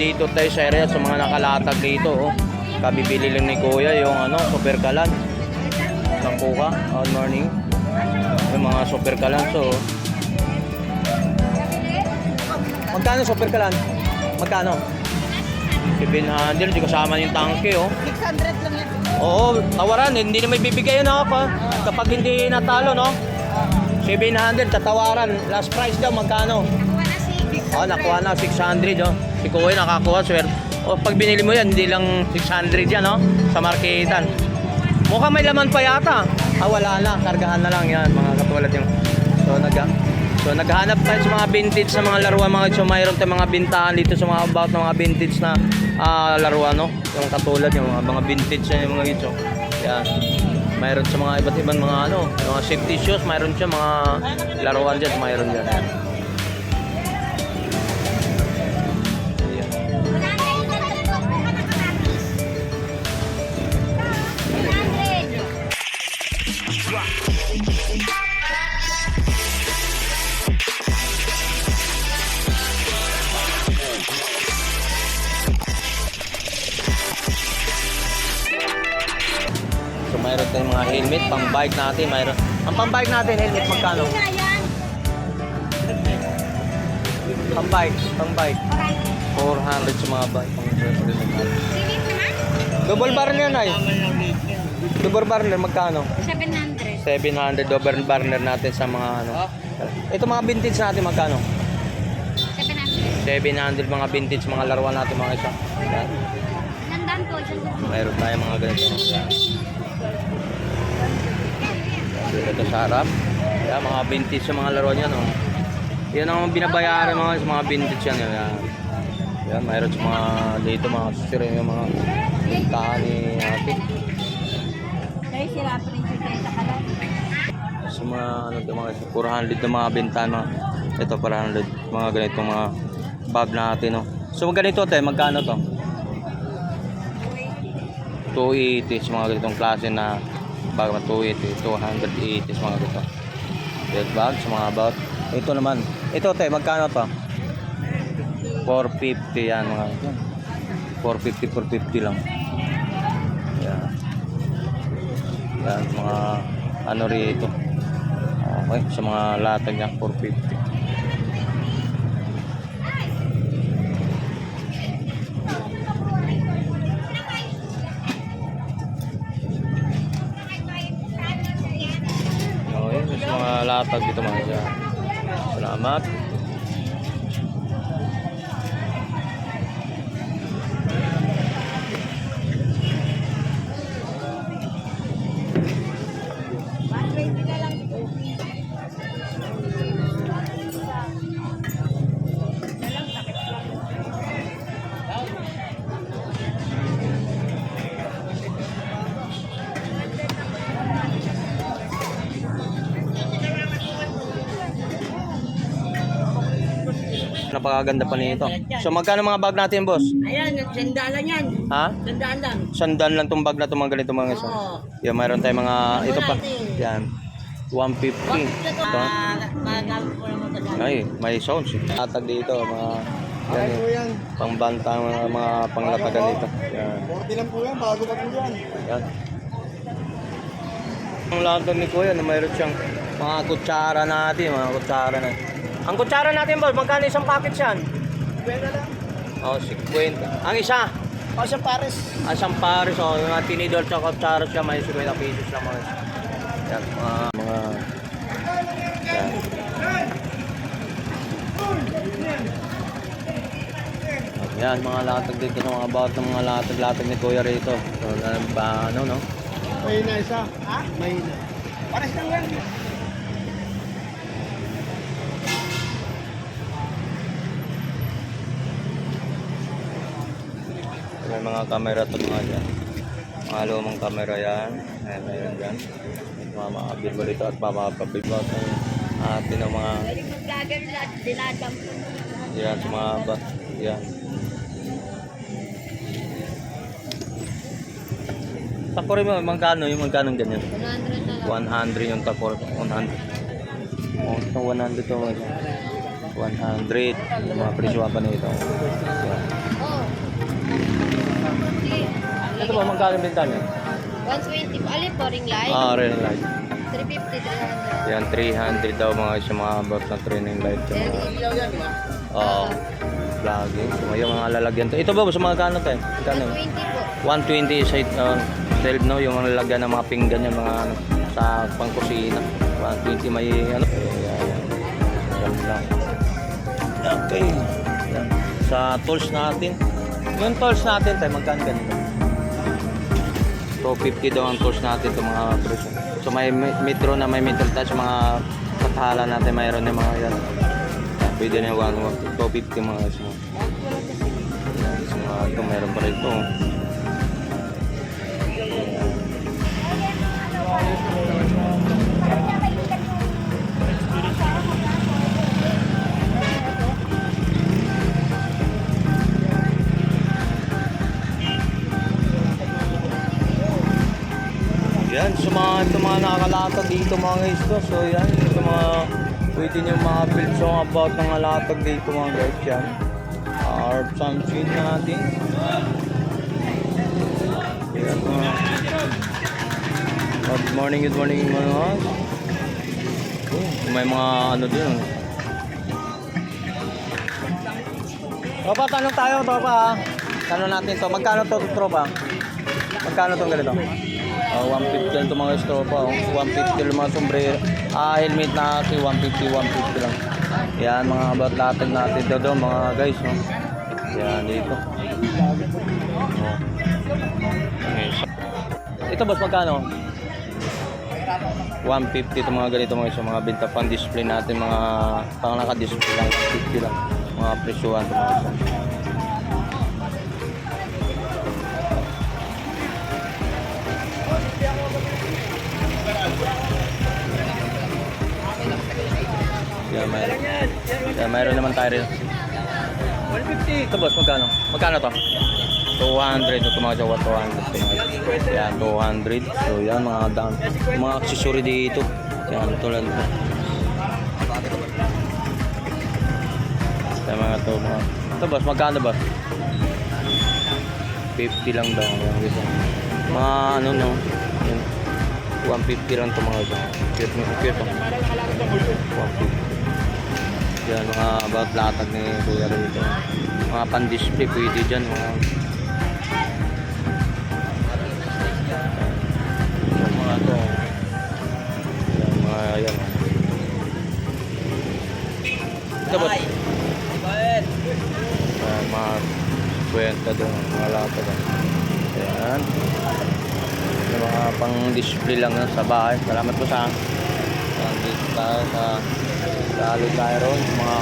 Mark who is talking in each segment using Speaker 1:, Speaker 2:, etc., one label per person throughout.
Speaker 1: dito tayo sa area sa mga nakalatag dito. Oh. Kabibili lang ni Kuya yung ano, super kalan. Naku ka, good morning. Yung mga super kalan. So, magkano super kalan? Magkano? 700, di kasama yung tangke oh.
Speaker 2: 600 lang yan.
Speaker 1: Oo, tawaran. Hindi na may bibigay yun ako pa. Kapag hindi natalo, no? 700, tatawaran. Last price daw, magkano? Oh, nakuha na, 600, oh. Si Kuya nakakuha, swer. O, pag binili mo yan, hindi lang 600 yan, no? Sa marketan. Mukhang may laman pa yata. Ah, wala na. Kargahan na lang yan, mga katulad yung... So, nag So, naghahanap tayo sa mga vintage na mga laruan, mga so mayroon tayong mga bintahan dito sa mga about ng mga vintage na ah, laruan, no? Yung katulad yung mga, mga vintage na yung mga ito. Yan. Mayroon sa mga iba't ibang mga ano, mga safety shoes, mayroon siya mga laruan dyan, mayroon dyan. Mga helmet, pang bike natin, mayroon. Ang pang bike natin, helmet magkano? Pang bike, pang bike. 400 sa mga bike. Double burner na eh. Double burner magkano?
Speaker 2: 700.
Speaker 1: 700 double burner natin sa mga ano. Ito mga vintage natin magkano?
Speaker 2: 700.
Speaker 1: 700 mga vintage mga laruan natin mga isa. Yan. Mayroon tayo mga ganito. Yan. Ito sa harap. Yan, mga vintage sa mga laruan yan. Oh. Yan ang binabayaran mga sa mga vintage yan. Yan, yan mayroon sa mga dito mga sisira yung mga bintahan ni ate.
Speaker 2: Dahil sila pa rin sa kalan.
Speaker 1: Sa mga ano to, mga 400 na mga bintahan. Mga, ito 400 mga ganitong mga bag natin. No? So ganito tayo, magkano to? 280 sa mga ganitong klase na bag na 280, 280 sa mga ganito. Red bag sa mga about. Ito naman. Ito tayo, magkano to? 450 yan mga 450, 450 lang. Yan. Yan, mga ano rito. Okay, sa mga latag niya, 450. Okay, sa mga latag dito mga siya. Salamat. Napakaganda pa nito. So magkano mga bag natin, boss?
Speaker 2: Ayan, sandalan yan.
Speaker 1: Ha?
Speaker 2: Sandaan lang.
Speaker 1: Sandan lang tong bag na itong mga ganito mga isa.
Speaker 2: Oo.
Speaker 1: Yan, mayroon tayong mga, ito pa. Yan. 150. Ito.
Speaker 2: Magagamit ko naman sa
Speaker 1: Ay, may sounds. eh. Latag dito, mga yan, eh. pangbanta, mga, mga panglatagan dito. Yan.
Speaker 3: 40 lang po yan, bago pa po yan.
Speaker 1: Yan. Ang latag ni Kuya, na mayroon siyang mga kutsara natin, mga kutsara na. Ang kutsara natin, boss, magkano isang package yan?
Speaker 3: Pwede lang.
Speaker 1: Oh, 50. Ang isa,
Speaker 3: O siya pares.
Speaker 1: ang isang pares, oh, yung mga tinidor sa kutsara siya, may 50 pesos lang mga. Yan, mga, mga, yan. Yan, mga latag dito sa mga about ng mga latag-latag ni Kuya rito. So, ano ba, ano, no?
Speaker 3: May na isa. Ha? May na. Pares lang yan.
Speaker 1: May mga camera to mga dyan. Mga lumang camera yan. Ayan, mayroon dyan. Mga birbo dito at mapapabibot ng atin ng mga yan sa mga ba. Yan. Takore mo, magkano yung magkano ganyan?
Speaker 2: 100 na lang.
Speaker 1: 100 yung takor. 100. Oh, itong 100 to. 100. Yung mga presyo pa nito. Yan. Ito ba, magkano binta niya?
Speaker 2: 120 po. Alin po, ring light?
Speaker 1: Ah, ring light.
Speaker 2: 350, 300.
Speaker 1: Yan, 300 daw mga isa mga about na training light. Yung mga,
Speaker 2: LED.
Speaker 1: Oo. vlogging. So, yung mga lalagyan to. Ito ba, sa mga kano to eh? Kano?
Speaker 2: 120 po.
Speaker 1: 120 sa uh, shelf, no? Yung mga lalagyan ng mga pinggan yung mga ano, sa pangkusina. 120 may ano. Eh, yan, yan. Yan lang. Okay. Yan. Sa tools natin. Yung tools natin tayo, magkano ganito? 250 daw ang tools natin itong mga presyo. So may metro na may metal touch mga kathala natin mayroon na mga yan. Pwede na yung 1 250 mga isa. Yan, sa mga ito mayroon pa rito. Yan, dito mga guys ko. So yan, sa mga pwede nyo mga build song about ng latag dito mga guys yan. Our sunshine natin. Yan mga. Good morning, good morning mga. Oh, may mga ano din. Tropa, tanong tayo, tropa ha. Tanong natin to. Magkano to, tropa? Magkano tong ganito? Uh, 150 lang ito mga tropa. Oh. 150 lang mga sombrero. Ah, helmet natin, 150, 150 lang. Yan, mga about latag natin dito doon, mga guys. No? Yan, dito. Oh. Ito boss, magkano? 150 ito mga ganito mga isa, mga binta pang display natin, mga pang naka-display lang, 50 lang. Mga presyuhan ito mga isa. Yeah, mayroon. Yeah, mayroon naman tayo rin. 150. Ito boss, magkano? Magkano to? 200 ito mga jawa 200 ito mga yan 200 so yan mga down mga accessory dito. Yan tulad ito yan mga to mga ito boss magkano ba 50 lang daw yan gusto mga ano no? Yan 150 lang to mga ito cute mo cute to 150 yan mga about latag ni kuya rito. Mga pan display pwede dyan mga Yan, mga to. Yan mga yan ito ba? Yan, mga kwenta doon mga latag yan yung mga pang display lang sa bahay. Salamat po sa dito tayo sa sa Alutyron mga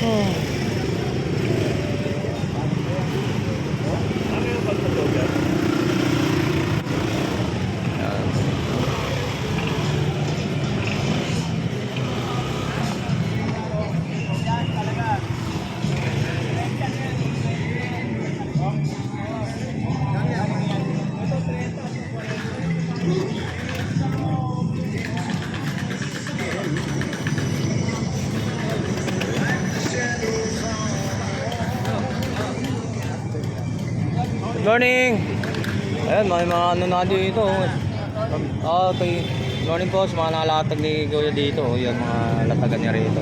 Speaker 1: oh. Yan. Good morning! Ayan, may mga ano na dito. Ah, okay. Morning po sa mga nakalatag ni Kuya dito. Yan, mga latagan niya rito.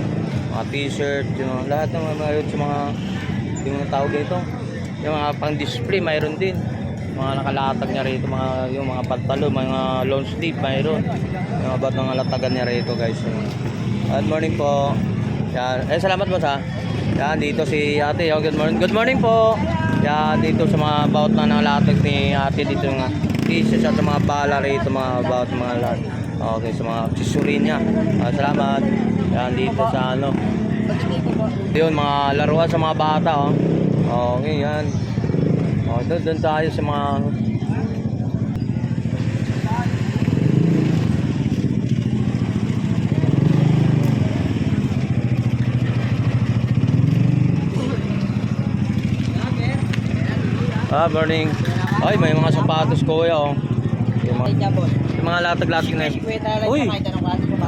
Speaker 1: Mga t-shirt, yung lahat ng mga sa mga yung mga tawag dito. Yung mga pang-display, mayroon din. Mga nakalatag niya rito, mga, yung mga pantalo, mga long sleeve, mayroon. Yung about mga latagan niya rito, guys. Good morning po. Yan. Eh, salamat po sa. Yan, dito si ate. Good morning. Good morning po. Yan, dito sa mga about na nalatag ni ate dito nga. T-shirt at sa mga bala rito, mga about mga lat. Okay, sa mga accessory niya. Ah, salamat. Yan, dito sa ano. Yun, mga laruan sa mga bata, oh. Okay, yan. Oh, doon, doon tayo sa mga Ah. Ay, may mga sapatos kuya, oh. Yung mga, yung mga latag-latag na yun. Uy!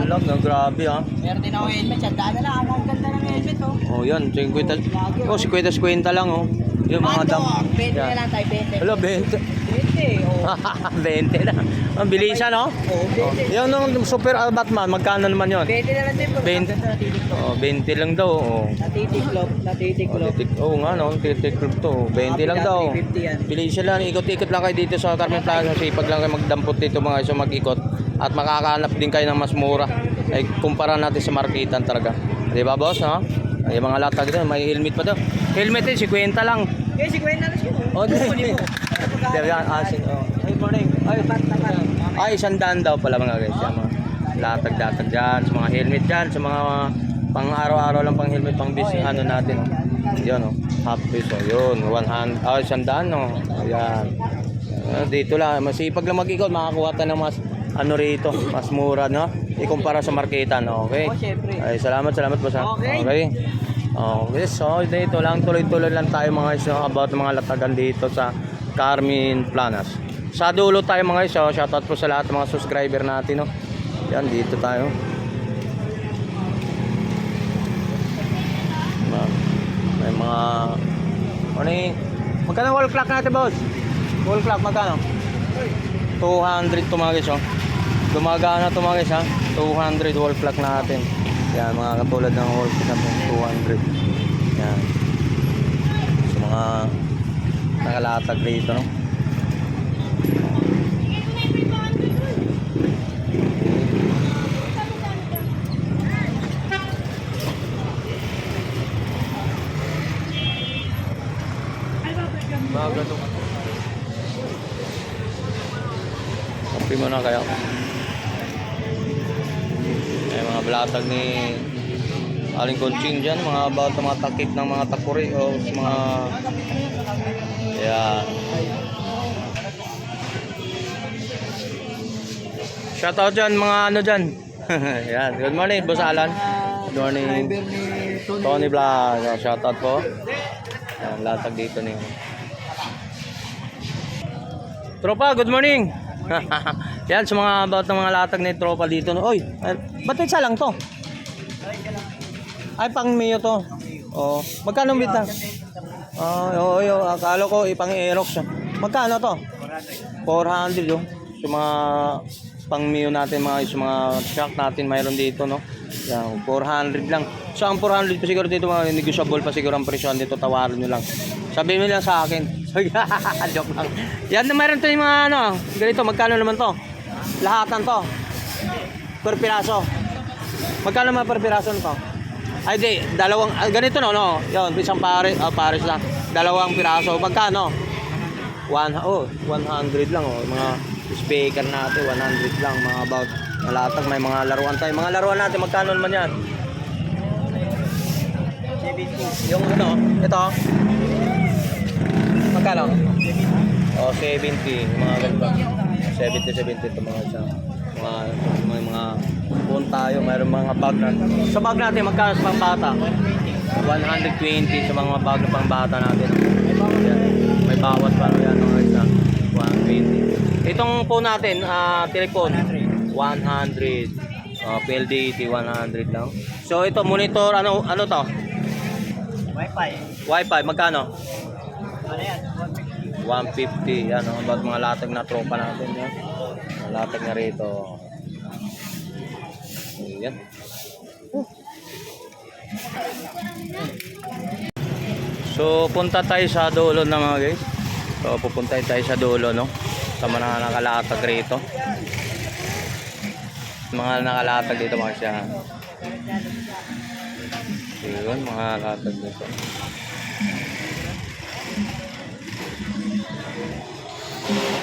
Speaker 1: Alam na, grabe ah.
Speaker 2: Meron din ako helmet. Sandaan na lang. Ang ganda ng helmet, oh.
Speaker 1: Oh, yan, 50. Oh, 50 50 lang oh. Yung mga dam.
Speaker 2: 20 na
Speaker 1: Yan.
Speaker 2: lang tayo, 20.
Speaker 1: Hello, 20.
Speaker 2: 20, oh.
Speaker 1: 20 na. Ang bilisan, no?
Speaker 2: Oh, 20.
Speaker 1: Yung nung super uh, Batman, magkano naman yun?
Speaker 2: 20 na lang din po.
Speaker 1: 20.
Speaker 2: Natitiklop.
Speaker 1: Oh, 20 lang daw. Oh.
Speaker 2: Natitiklop. Natitiklop.
Speaker 1: titik, oh nga no, titiklop to. 20 lang daw.
Speaker 2: 350 yan.
Speaker 1: Bilisan lang, ikot-ikot lang kayo dito sa Carmen Plaza. Sipag lang kayo magdampot dito mga iso mag-ikot. At makakahanap din kayo ng mas mura. Ay, kumpara natin sa marketan talaga. Di ba boss, no? Ay, mga latag doon, may helmet pa doon. Helmet din, 50 lang.
Speaker 2: Okay, 50 na lang siya.
Speaker 1: Oh, di.
Speaker 2: Kukunin
Speaker 1: yan, asin. Oh. Ay, morning. Ay, ay, isang daan daw pala mga guys. Yan, mga latag-latag dyan, sa mga helmet dyan, sa mga pang araw-araw lang pang helmet, pang bis, ano natin. Oh. Yun, oh. Half piece, oh. Yun, one hand, ah, isang daan, oh. Ayan. Ah, dito lang, masipag lang mag-ikot, makakuha tayo ng mas, ano rito, mas mura, no? Ikumpara sa marketan, okay?
Speaker 2: Oh, syempre.
Speaker 1: Ay, salamat, salamat po sa.
Speaker 2: Okay.
Speaker 1: okay. Okay, so dito lang, tuloy-tuloy lang tayo mga iso about mga latagan dito sa Carmen Planas. Sa dulo tayo mga iso, shoutout po sa lahat ng mga subscriber natin, no? Yan, dito tayo. Ma- May mga... Ano yung... Magkano wall clock natin, boss? Wall clock, magkano? 200 to mga guys, oh. Gumagana guys, ha? 200 wall clock natin. Yan, mga katulad ng wall clock natin, 200. Yan. So, mga nakalatag dito, no? Mga ganun. Kapi mo na kaya. May mga balatag ni Aling Conching dyan, mga sa mga takip ng mga takuri o sa mga... Yan. Shoutout dyan, mga ano dyan. Yan. Good morning, Boss Alan. Good morning.
Speaker 3: Tony.
Speaker 1: Vlog. Oh, Shoutout po. Yan, latag dito ni. Tropa, good morning. Yan, sa mga about ng mga latag ni Tropa dito. Oy, ba't isa lang to? Ay, pang Mio to. Oh, magkano bita? Ah, oo, oo, akala ko ipang Aerox. Magkano to? 400 yung sa mga pang Mio natin mga sa mga shock natin mayroon dito no. Yan, 400 lang. So ang 400 pa siguro dito mga negotiable pa siguro ang presyo dito tawaran niyo lang. Sabihin mo lang sa akin. Joke lang. Yan na mayroon to yung mga ano, ganito magkano naman to? Lahatan to. Per piraso. Magkano naman per piraso nito? Ay di, dalawang ah, ganito no, no. Yon, isang pare, ah, pares lang. Dalawang piraso. Magkano? One, oh, 100 lang oh. Mga speaker natin, 100 lang. Mga about malatag, may mga laruan tayo. Mga laruan natin, magkano naman yan? 70. Yung ano, ito. Magkano? Oh, 70. Mga ganito. 70, 70 ito mga isa. Mga, may mga phone tayo, mayroon mga bag na. Sa bag natin, magkano sa pangbata? 120 sa mga bag na pangbata natin. Yan. May bawas pa yan mga isa. 120. Itong phone natin, ah, telephone, 100. Uh, PLDT 100 lang. So ito monitor ano ano to?
Speaker 2: Wi-Fi.
Speaker 1: Wi-Fi magkano?
Speaker 2: Ano yan?
Speaker 1: 150 yan oh, about mga latag na tropa natin yan. Malapit na rito. Ayan. So, punta tayo sa dulo na mga guys. So, pupunta tayo sa dulo, no? Sa mga nakalatag rito. Mga nakalatag dito mga siya. Yun, mga nakalatag dito. Thank you.